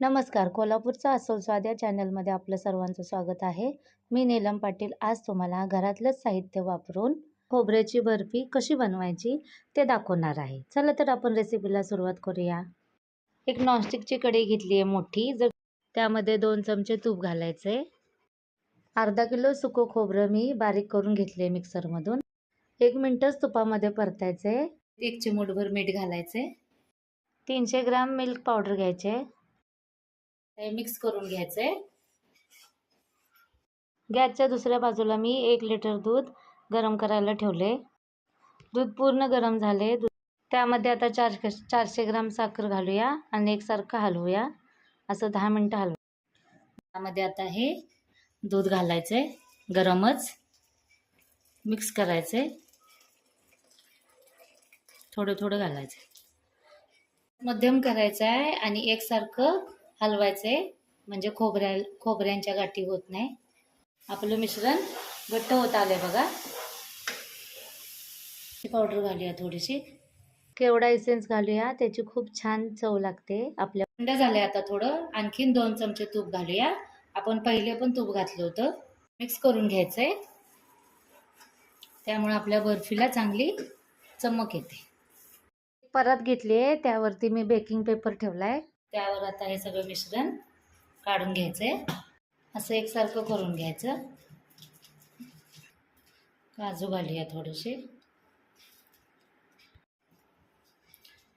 नमस्कार. कोल्हापूरचा अस्वल स्वाद या चॅनलमध्ये आपलं सर्वांचं स्वागत आहे. मी नीलम पाटील. आज तुम्हाला घरातलंच साहित्य वापरून खोबऱ्याची बर्फी कशी बनवायची ते दाखवणार आहे. चला तर आपण रेसिपीला सुरुवात करूया. एक नॉनस्टिकची कढई घेतली आहे मोठी. जर त्यामध्ये दोन चमचे तूप घालायचे अर्धा किलो सुकं खोबरं मी बारीक करून घेतले मिक्सरमधून एक मिनटच तुपामध्ये परतायचे एक चिमूटभर मीठ घालायचे तीनशे ग्राम मिल्क पावडर घ्यायचे हे मिक्स करून घ्यायचे गॅसच्या दुसऱ्या बाजूला मी एक लिटर दूध गरम करायला ठेवले. दूध पूर्ण गरम झाले. दूध त्यामध्ये आता चार चारशे ग्राम साखर घालूया आणि एकसारखं हलवूया. असं दहा मिनटं हलवू. त्यामध्ये आता हे दूध घालायचे गरमच. मिक्स करायचे थोडं थोडं घालायचे मध्यम करायचं आहे आणि एकसारखं हलवायचे. म्हणजे खोबऱ्या खोबऱ्यांच्या गाठी होत नाही. आपलं मिश्रण घट्ट होत आलंय बघा. पावडर घालूया थोडीशी. केवडा इसेन्स घालूया त्याची खूप छान चव लागते आपल्या. थंड झालंय आता थोडं. आणखीन दोन चमचे तूप घालूया. आपण पहिले पण तूप घातलं होतं. मिक्स करून घ्यायचंय. त्यामुळे आपल्या बर्फीला चांगली चमक येते. परत घेतली आहे त्यावरती मी बेकिंग पेपर ठेवला आहे त्यावर आता हे सगळं मिश्रण काढून घ्यायचं. आहे असं एकसारखं करून घ्यायचं. काजू घालूया थोडेसे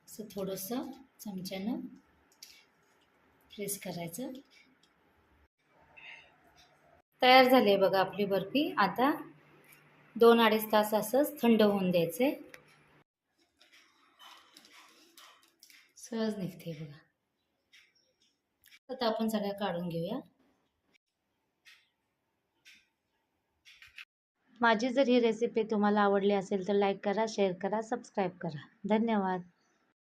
असं थोडंसं चमच्यानं प्रेस करायचं. तयार झाली आहे बघा आपली बर्फी. आता दोन अडीच तास असंच थंड होऊन द्यायचे. सहज निघते बघा. आता आपण सगळ्या काढून घेऊया. माझी जर ही रेसिपी तुम्हाला आवडली असेल तर लाईक करा शेअर करा सबस्क्राईब करा. धन्यवाद.